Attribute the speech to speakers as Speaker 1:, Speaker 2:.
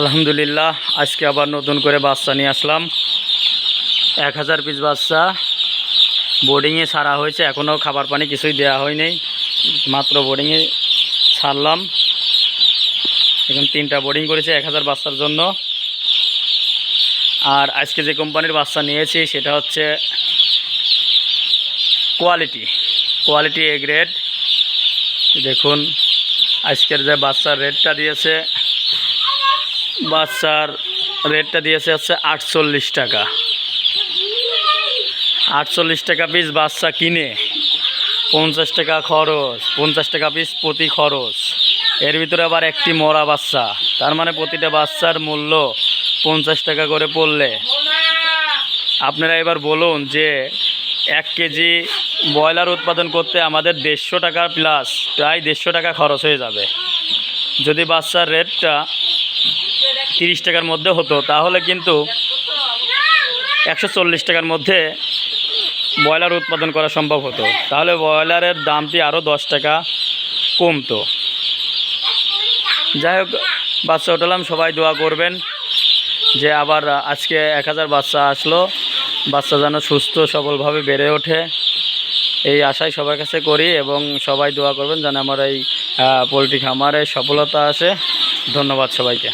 Speaker 1: আলহামদুলিল্লাহ, আজকে আবার নতুন করে বাচ্চা নিয়ে আসলাম। এক হাজার পিস বাচ্চা। বোর্ডিংয়ে ছাড়া হয়েছে এখনও খাবার পানি কিছুই দেওয়া হয়নি। মাত্র বোর্ডিংয়ে ছাড়লাম। এখন তিনটা বোর্ডিং করেছে, এক হাজার বাচ্চার জন্য। আর আজকে যে কোম্পানির বাচ্চা নিয়েছি, সেটা হচ্ছে কোয়ালিটি কোয়ালিটি এ গ্রেড দেখুন, আজকের যে বাচ্চার রেটটা দিয়েছে বাচ্চার রেটটা দিয়েছে হচ্ছে আটচল্লিশ টাকা। আটচল্লিশ টাকা পিস বাচ্চা কিনে পঞ্চাশ টাকা খরচ, পঞ্চাশ টাকা পিস প্রতি খরচ। এর ভিতরে আবার একটি মরা বাচ্চা, তার মানে প্রতিটা বাচ্চার মূল্য পঞ্চাশ টাকা করে পড়লে। আপনারা এবার বলুন যে এক কেজি ব্রয়লার উৎপাদন করতে আমাদের দেড়শো টাকা প্লাস প্রায় দেড়শো টাকা খরচ হয়ে যাবে। যদি বাচ্চার রেটটা তিরিশ টাকার মধ্যে হতো, তাহলে কিন্তু একশো চল্লিশ টাকার মধ্যে ব্রয়লার উৎপাদন করা সম্ভব হতো। তাহলে ব্রয়লারের দামটি আরও দশ টাকা কমতো। যাই হোক বাচ্চা উঠালাম সবাই দোয়া করবেন যে আবার আজকে এক হাজার বাচ্চা আসলো। বাচ্চা যেন সুস্থ, সবলভাবে বেড়ে ওঠে। এই আশাই সবার কাছে করি এবং সবাই দোয়া করবেন যেন আমার এই পোলট্রি খামারে সফলতা আসে। ধন্যবাদ সবাইকে।